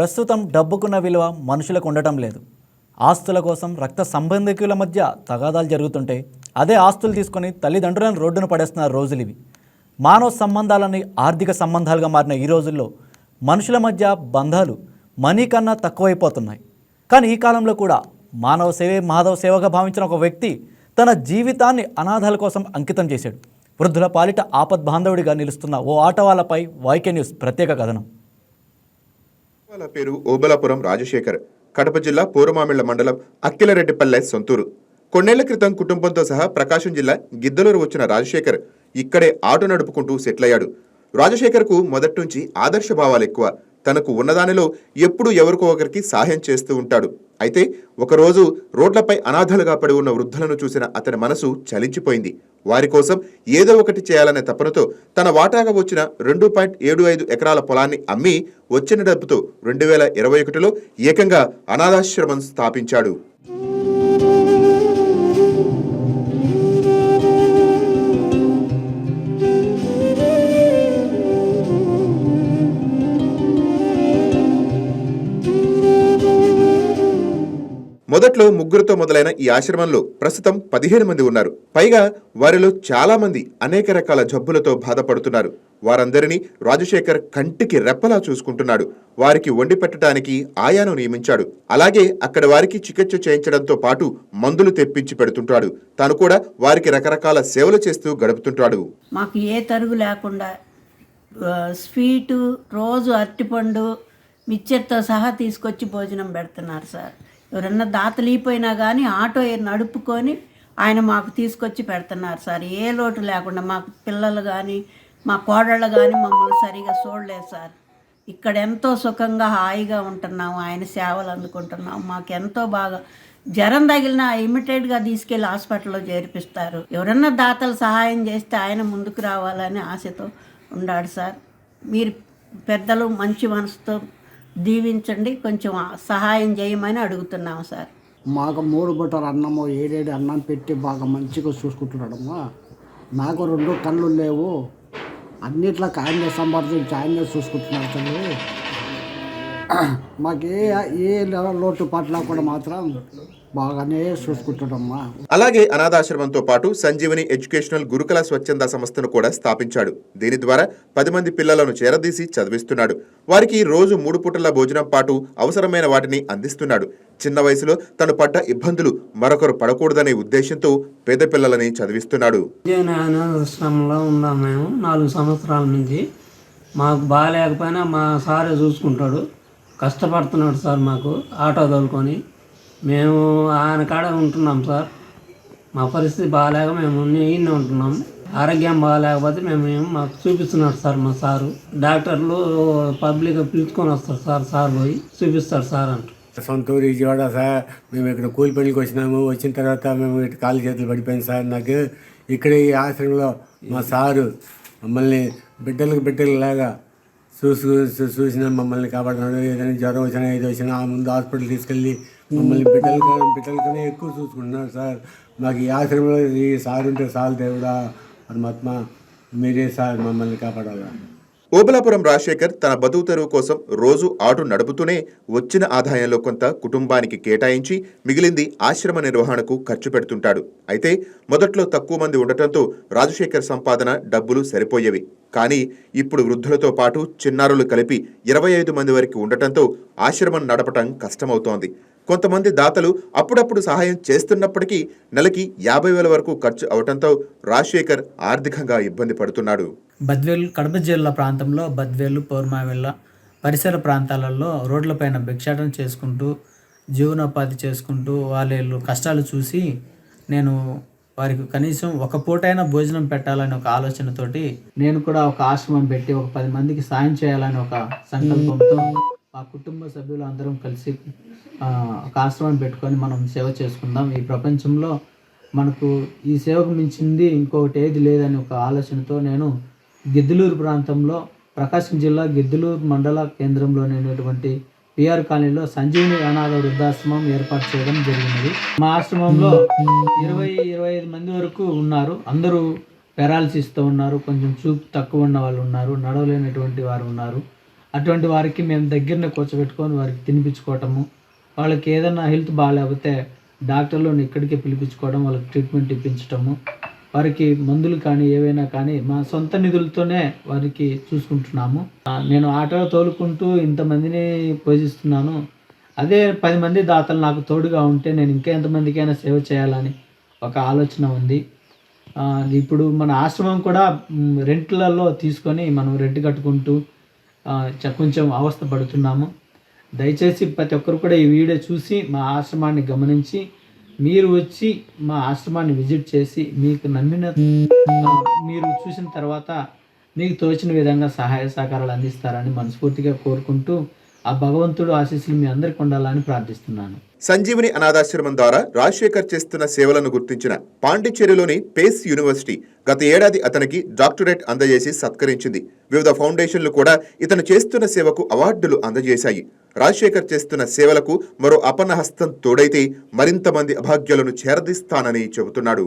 ప్రస్తుతం డబ్బుకున్న విలువ మనుషులకు ఉండటం లేదు. ఆస్తుల కోసం రక్త సంబంధికుల మధ్య తగాదాలు జరుగుతుంటే అదే ఆస్తులు తీసుకొని తల్లిదండ్రులను రోడ్డున పడేస్తున్న రోజులు ఇవి. మానవ సంబంధాలని ఆర్థిక సంబంధాలుగా మారిన ఈ రోజుల్లో మనుషుల మధ్య బంధాలు మనీ కన్నా తక్కువైపోతున్నాయి. కానీ ఈ కాలంలో కూడా మానవ సేవే మాధవ సేవగా భావించిన ఒక వ్యక్తి తన జీవితాన్ని అనాథాల కోసం అంకితం చేశాడు. వృద్ధుల పాలిట ఆపద్ బాంధవుడిగా నిలుస్తున్న ఓ ఆటవాళ్ళపై వైకే న్యూస్ ప్రత్యేక కథనం. వాళ్ళ పేరు ఓబలాపురం రాజశేఖర్. కడప జిల్లా పూరమామిళ్ళ మండలం అక్కిలరెడ్డిపల్లె సొంతూరు. కొన్నేళ్ళ క్రితం కుటుంబంతో సహా ప్రకాశం జిల్లా గిద్దలూరు వచ్చిన రాజశేఖర్ ఇక్కడే ఆటో నడుపుకుంటూ సెటిల్ అయ్యాడు రాజశేఖర్కు మొదటి నుంచి ఆదర్శ భావాలు ఎక్కువ. తనకు ఉన్నదానిలో ఎప్పుడూ ఎవరికో ఒకరికి సహాయం చేస్తూ ఉంటాడు. అయితే ఒకరోజు రోడ్లపై అనాథలుగా పడి ఉన్న వృద్ధులను చూసిన అతని మనసు చలించిపోయింది. వారి కోసం ఏదో ఒకటి చేయాలనే తపనతో తన వాటాగా వచ్చిన రెండు పాయింట్ ఏడు ఐదు ఎకరాల పొలాన్ని అమ్మి వచ్చిన డబ్బుతో రెండు వేల ఇరవై ఒకటిలో ఏకంగా అనాథాశ్రమం స్థాపించాడు. మొదట్లో ముగ్గురుతో మొదలైన ఈ ఆశ్రమంలో ప్రస్తుతం పదిహేను మంది ఉన్నారు. పైగా వారిలో చాలా మంది అనేక రకాల జబ్బులతో బాధపడుతున్నారు. వారందరినీ రాజశేఖర్ కంటికి రెప్పలా చూసుకుంటున్నాడు. వారికి వండి పెట్టడానికి ఆయాను నియమించాడు. అలాగే అక్కడ వారికి చికిత్స చేయించడంతో పాటు మందులు తెప్పించి పెడుతుంటాడు. తాను కూడా వారికి రకరకాల సేవలు చేస్తూ గడుపుతుంటాడు. మాకు ఏ తరుగు లేకుండా స్వీటు రోజు అరటిపండు మిక్చర్తో సహా తీసుకొచ్చి భోజనం పెడుతున్నారు సార్. ఎవరన్నా దాతలీపోయినా కానీ ఆటో నడుపుకొని ఆయన మాకు తీసుకొచ్చి పెడుతున్నారు సార్. ఏ లోటు లేకుండా మాకు పిల్లలు కానీ మా కోడళ్ళు కానీ మమ్మల్ని సరిగా చూడలేదు సార్. ఇక్కడ ఎంతో సుఖంగా హాయిగా ఉంటున్నాము. ఆయన సేవలు అందుకుంటున్నాము. మాకు ఎంతో బాగా జ్వరం తగిలిన ఇమిడియట్గా తీసుకెళ్ళి హాస్పిటల్లో చేర్పిస్తారు. ఎవరన్నా దాతలు సహాయం చేస్తే ఆయన ముందుకు రావాలని ఆశతో ఉన్నాడు సార్. మీరు పెద్దలు మంచి మనసుతో దీవించండి కొంచెం సహాయం చేయమని అడుగుతున్నాము సార్. మాకు మూడు బుట్టలు అన్నము ఏడేడు అన్నం పెట్టి బాగా మంచిగా చూసుకుంటున్నాడమ్మా. నాకు రెండు కళ్ళు లేవు. అన్నిట్లో ఆయనే సంపాదించి ఆయనే చూసుకుంటున్నాడు తల్లి. మాకు ఏ ఏ లోటు పాటు కూడా మాత్రం బాగానే అలాగే అనాథాశ్రమంతో పాటు సంజీవని ఎడ్యుకేషనల్ గురుకుల స్వచ్ఛంద సంస్థను కూడా స్థాపించాడు. దీని ద్వారా పది మంది పిల్లలను చేరదీసి చదివిస్తున్నాడు. వారికి రోజు మూడు పూటల భోజనం పాటు అవసరమైన వాటిని అందిస్తున్నాడు. చిన్న వయసులో తను పడ్డ ఇబ్బందులు మరొకరు పడకూడదనే ఉద్దేశంతో పేద పిల్లలని చదివిస్తున్నాడు. విజయన అనాథాశ్రమంలో ఉన్నాం మేము నాలుగు సంవత్సరాల నుంచి. మాకు బాగాలేకపోయినా మా సారే చూసుకుంటాడు. కష్టపడుతున్నాడు సార్ మాకు. ఆటో తోలుకొని మేము ఆయన కాడ ఉంటున్నాం సార్. మా పరిస్థితి బాగాలేక మేము ఈయన ఉంటున్నాం. ఆరోగ్యం బాగాలేకపోతే మేము మాకు చూపిస్తున్నాడు సార్ మా సారు. డాక్టర్లు పబ్లిక్ పిలుచుకొని వస్తారు సార్ సార్ పోయి చూపిస్తారు సార్ అంటారు సొంత ఊరు విజయవాడ సార్. మేము ఇక్కడ కూలి పనికి వచ్చినాము. వచ్చిన తర్వాత మేము ఇటు కాలు చేతులు పడిపోయింది సార్. నాకు ఇక్కడ ఈ ఆశ్రమంలో మా సారు మమ్మల్ని బిడ్డలకు బిడ్డలలాగా చూసు చూసిన మమ్మల్ని కాపాడుతున్నాడు. ఏదైనా జ్వరం వచ్చినా ఏదో వచ్చినా ఆ ముందు హాస్పిటల్ తీసుకెళ్ళి మమ్మల్ని బిడ్డలకి బిడ్డలకనే ఎక్కువ చూసుకుంటున్నారు సార్. మాకు ఈ ఆశ్రమంలో ఈ సార్ ఉంటే సార్ దేవుడా పరమాత్మ మీరే సార్ మమ్మల్ని కాపాడాలా? ఓబలాపురం రాజశేఖర్ తన బతుకు తెరువు కోసం రోజు ఆటో నడుపుతూనే వచ్చిన ఆదాయంలో కొంత కుటుంబానికి కేటాయించి మిగిలింది ఆశ్రమ నిర్వహణకు ఖర్చు పెడుతుంటాడు. అయితే మొదట్లో తక్కువ మంది ఉండటంతో రాజశేఖర్ సంపాదన డబ్బులు సరిపోయేవి. కానీ ఇప్పుడు వృద్ధులతో పాటు చిన్నారులు కలిపి ఇరవై ఐదు మంది వరకు ఉండటంతో ఆశ్రమం నడపటం కష్టమవుతోంది. కొంతమంది దాతలు అప్పుడప్పుడు సహాయం చేస్తున్నప్పటికీ నెలకి యాభై వేల వరకు ఖర్చు అవటంతో రాజశేఖర్ ఆర్థికంగా ఇబ్బంది పడుతున్నాడు. బద్వేలు కడప జిల్లా ప్రాంతంలో బద్వేలు పౌర్మావిళ్ళ పరిసర ప్రాంతాలలో రోడ్లపైన భిక్షాటన చేసుకుంటూ జీవనోపాధి చేసుకుంటూ వాళ్ళ కష్టాలు చూసి నేను వారికి కనీసం ఒక పూటైనా భోజనం పెట్టాలని ఒక ఆలోచనతోటి నేను కూడా ఒక ఆశ్రమం పెట్టి ఒక పది మందికి సాయం చేయాలని ఒక సంకల్పంతో మా కుటుంబ సభ్యులు అందరం కలిసి ఒక ఆశ్రమం పెట్టుకొని మనం సేవ చేసుకుందాం. ఈ ప్రపంచంలో మనకు ఈ సేవకు మించింది ఇంకొకటి ఏది లేదని ఒక ఆలోచనతో నేను గిద్దలూరు ప్రాంతంలో ప్రకాశం జిల్లా గిద్దలూరు మండల కేంద్రంలోనేటువంటి పిఆర్ కాలనీలో సంజీవిని అనాథ వృద్ధాశ్రమం ఏర్పాటు చేయడం జరిగినది. మా ఆశ్రమంలో ఇరవై ఇరవై ఐదు మంది వరకు ఉన్నారు. అందరూ పెరాలసిస్తూ ఉన్నారు. కొంచెం చూపు తక్కువ ఉన్న వాళ్ళు ఉన్నారు. నడవలేనటువంటి వారు ఉన్నారు. అటువంటి వారికి మేము దగ్గరనే కూర్చోబెట్టుకొని వారికి తినిపించుకోవటము. వాళ్ళకి ఏదైనా హెల్త్ బాగాలేకపోతే డాక్టర్లను ఇక్కడికే పిలిపించుకోవడం వాళ్ళకి ట్రీట్మెంట్ ఇప్పించటము. వారికి మందులు కానీ ఏవైనా కానీ మా సొంత నిధులతోనే వారికి చూసుకుంటున్నాము. నేను ఆటో తోలుకుంటూ ఇంతమందిని పోషిస్తున్నాను అదే పది మంది దాతలు నాకు తోడుగా ఉంటే నేను ఇంకా ఎంతమందికైనా సేవ చేయాలని ఒక ఆలోచన ఉంది. ఇప్పుడు మన ఆశ్రమం కూడా రెంట్లలో తీసుకొని మనం రెంట్ కట్టుకుంటూ కొంచెం అవస్థ పడుతున్నాము దయచేసి ప్రతి ఒక్కరు కూడా ఈ వీడియో చూసి మా ఆశ్రమాన్ని గమనించి మీరు వచ్చి మా ఆశ్రమాన్ని విజిట్ చేసి మీకు నమ్మిన మీరు చూసిన తర్వాత మీకు తోచిన విధంగా సహాయ సహకారాలు అందిస్తారని మనస్ఫూర్తిగా కోరుకుంటూ ఆ భగవంతుడు ఆశీస్సులు మీ అందరికి ఉండాలని ప్రార్థిస్తున్నాను. సంజీవని అనాథాశ్రమం ద్వారా రాజశేఖర్ చేస్తున్న సేవలను గుర్తించిన పాండిచ్చేరిలోని పేస్ యూనివర్సిటీ గత ఏడాది అతనికి డాక్టరేట్ అందజేసి సత్కరించింది. వివిధ ఫౌండేషన్లు కూడా ఇతను చేస్తున్న సేవకు అవార్డులు అందజేశాయి. రాజశేఖర్ చేస్తున్న సేవలకు మరో అపనహస్తం తోడైతే మరింత మంది అభాగ్యులను చేరదీస్తానని చెబుతున్నాడు.